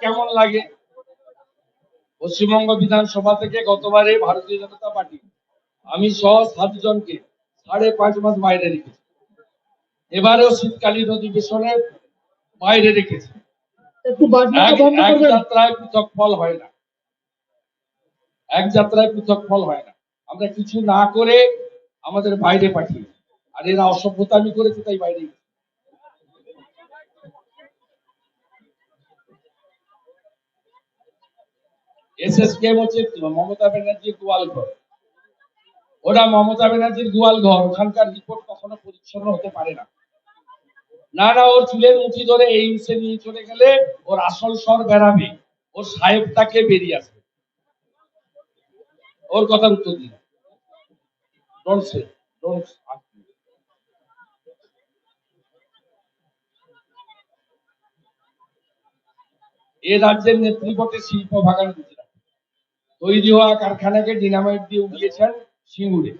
কেমন লাগে। পশ্চিমবঙ্গ বিধানসভা থেকে গতবারে ভারতীয় জনতা পার্টি। আমি সহ সাতজনকে সাড়ে পাঁচ মাস বাইরে রেখেছি। এবারেও শীতকালীন অধিবেশনে বাইরে রেখেছি। এক যাত্রায় পৃথক ফল হয় না। এক যাত্রায় পৃথক ফল হয় না। আমরা কিছু না করে আমাদের বাইরে পাঠিয়ে আর এরা অসভ্যতামি করেছে, তাই বাইরে মমতা ব্যানার্জির গোয়াল ঘর। ওরা মমতা ব্যানার্জির গোয়াল ঘর, ওখানকার রিপোর্ট কখনো ওর চুলের ধরে এইমসে নিয়ে চলে গেলে ওর আসল স্বর সাহেবটাকে বেরিয়ে আসবে। ওর উত্তর দিন এ রাজ্যের নেতৃপটে শিল্প ভাগান গুজরাট। তৈরি হওয়া কারখানাকে ডিনামাইট দিয়ে উড়িয়েছেন সিঙ্গুরে।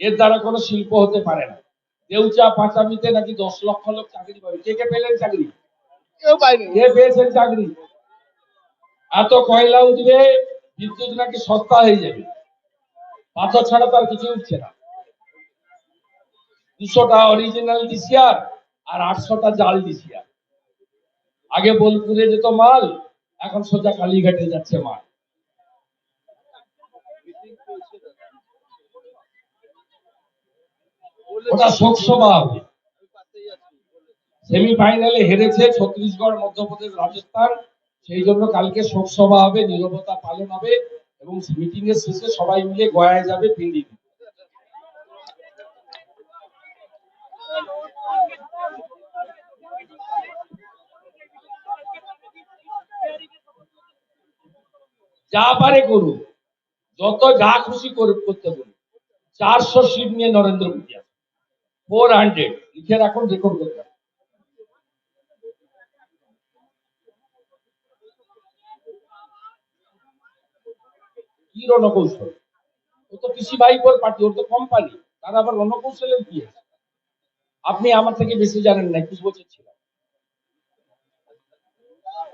এর দ্বারা কোনো শিল্প হতে পারে না। দেউচা পাঁচামিতে নাকি দশ লক্ষ লোক চাকরি পাবে। কে কে পেলেন চাকরি? কেউ পায়নি। কে পেয়েছেন চাকরি? এত কয়লা উঠবে বিদ্যুৎ নাকি সস্তা হয়ে যাবে? পাথর ছাড়া তো আর কিছু উঠছে না। দুশোটা অরিজিনাল ডিসিআর আর আটশোটা জাল ডিসিআর আগে বোলপুরে যেত মাল, এখন সোজা কালীঘাটে যাচ্ছে মাল। ওটা শোকসভা হবে সেমিফাইনালে হেরেছে ছত্তিশগড়, মধ্যপ্রদেশ, রাজস্থান। সেই জন্য কালকে শোকসভা হবে নীরবতা পালন হবে এবং মিটিং এর শেষে সবাই মিলে গয়ায় যাবে পিন্ডি যা পারে করুন যত যা খুশি করতে বলুন চারশো সিট নিয়ে নরেন্দ্র মোদী ফোর হান্ড্রেড লিখে রাখুন রেকর্ড করতে কি রণকৌশল? ও তো কৃষি বাইকর পার্টি ওর তো কোম্পানি তার আবার রণকৌশলের কি আছে? আপনি আমার থেকে বেশি জানেন না, একুশ বছর ছিল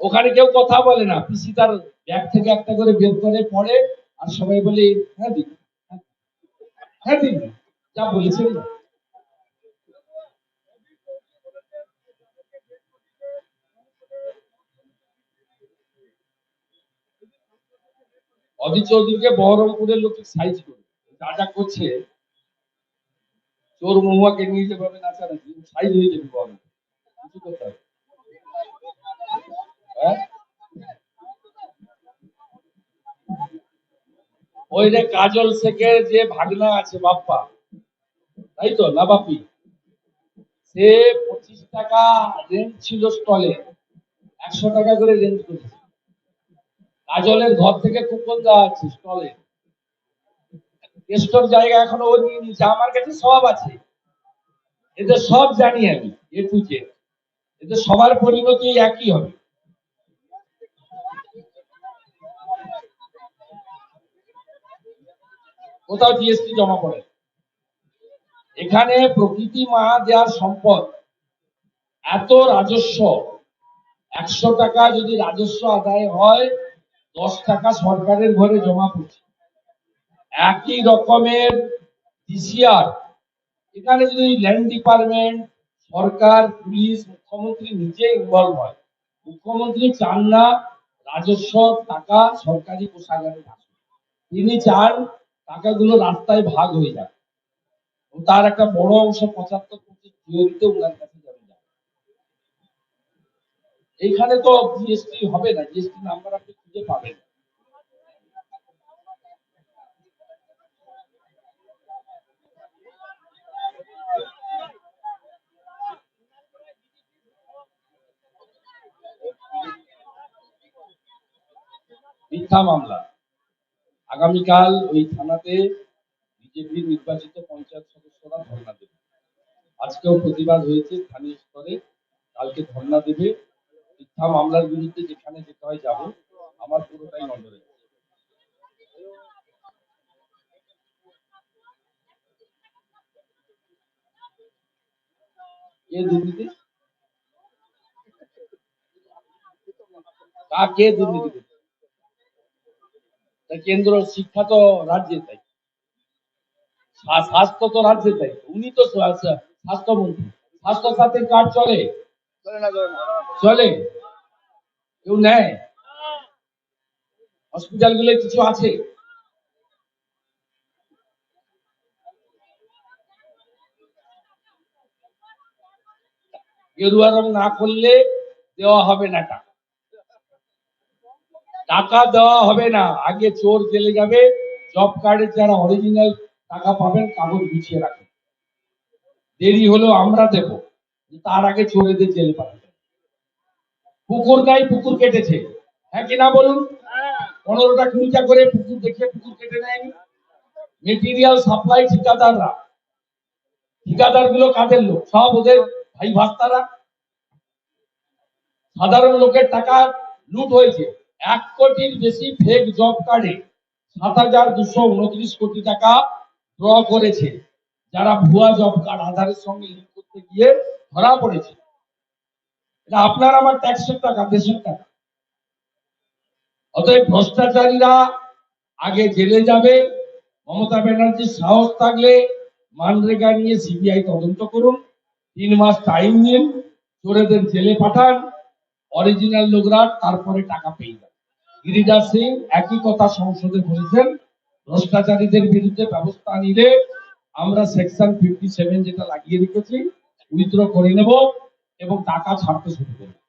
ওখানে কেউ কথা বলে না। পিসি তার ব্যাগ থেকে একটা করে বের করে পড়ে আর সবাই বলে হ্যাঁ দিদি হ্যাঁ দিদি। যা বলেছেন অধীর চৌধুরীকে বহরমপুরের লোকে সাইজ করে, যা যা করছে, চোর মহুয়াকে নিয়ে যেভাবে নাচানাচি, সাইজ হয়ে যাবে বহরমপুর। কিছু করতে হবে? ওই যে কাজল শেখের যে ভাগনা আছে বাপ্পা, তাই তো না বাপি সে পঁচিশ টাকা রেঞ্জ ছিল স্টলে একশো টাকা করে রেন্ট করেছে। কাজলের ঘর থেকে কুপন দেওয়া আছে স্টলে স্টোর জায়গা এখনও ও নিয়ে নিয়েছে, আমার কাছে সব আছে। এদের সব জানি আমি এ টু এদের সবার পরিণতি একই হবে। কোথাও জিএসটি জমা পড়ে এখানে প্রকৃতি মা দেওয়ার সম্পদ। এত রাজস্ব। একশো টাকা যদি রাজস্ব আদায় হয়, দশ টাকা সরকারের ঘরে জমা পড়ছে। একই রকমের ডিসিআর এখানে যদি ল্যান্ড ডিপার্টমেন্ট সরকার, পুলিশ, মুখ্যমন্ত্রী নিজে ইনভলভ হয়, মুখ্যমন্ত্রী চান না রাজস্ব, টাকা সরকারি কোষাগারে তিনি চান টাকাগুলো রাস্তায় ভাগ হয়ে যায়। তার একটা বড় অংশ পঁচাত্তর পঁচিশ থিওরিতে ওনার কাছে যাবে। এইখানে তো জিএসটি হবে না জিএসটি নাম্বার আপনি খুঁজে পাবেন। মিথ্যা মামলা। আগামীকাল ওই থানাতে বিজেপির নির্বাচিত পঞ্চায়েত সদস্যরা ধর্ণা দেবে। আজকেও প্রতিবাদ হয়েছে স্থানীয় স্তরে। কালকে ধর্ণা দেবে। মিথ্যা মামলার বিরুদ্ধে যেখানে যেতে হয় যাব, আমার পুরোটাই নজরে। কে দুর্নীতি? দুর্নীতি কেন্দ্র শিক্ষা তো রাজ্যে তাই। স্বাস্থ্য তো রাজ্যে তাই। উনি তো স্বা- স্বাস্থ্যমন্ত্রী। স্বাস্থ্য সাথীর কার্ড চলে চলে কেউ নেয়? হসপিটালগুলো কিছু আছে? গেরুয়া রং না করলে দেওয়া হবে না টাকা। টাকা দেওয়া হবে না। আগে চোর জেলে যাবে জব কার্ডের যারা অরিজিনাল টাকা পাবেন, কাগজ গুছিয়ে রাখেন দেরি হলো আমরা দেব তার আগে চোরেদের জেলে পাঠাবে পুকুর নাই পুকুর কেটেছে। হ্যাঁ কি না বলুন? পনেরোটা কুড়িটা করে পুকুর দেখে পুকুর কেটে নেয়নি। Material supply ঠিকাদাররা। ঠিকাদারগুলো কাদের লোক? সব ওদের ভাই ভাস্তারা সাধারণ লোকের টাকা লুট হয়েছে। এক কোটির বেশি ফেক জব কার্ডে সাত হাজার দুশো উনত্রিশ কোটি টাকা ড্র করেছে। যারা ভুয়া জব কার্ড আধারের সঙ্গে লিঙ্ক করতে গিয়ে ধরা পড়েছে। এটা আপনার আমার ট্যাক্সের টাকা, দেশের টাকা। অতএব ভ্রষ্টাচারীরা আগে জেলে যাবে। মমতা ব্যানার্জির সাহস থাকলে মানরেগা নিয়ে সিবিআই তদন্ত করুন। তিন মাস টাইম নিন, চোরেদের জেলে পাঠান। অরিজিনাল লোকরা তারপরে টাকা পেয়ে যাবে গিরিজার সিং একই কথা সংসদে বলেছেন, ভ্রষ্টাচারীদের বিরুদ্ধে ব্যবস্থা নিলে আমরা সেকশন ফিফটি সেভেন যেটা লাগিয়ে রেখেছি, উইথড্র করে নেব এবং টাকা ছাড়তে শুরু করব।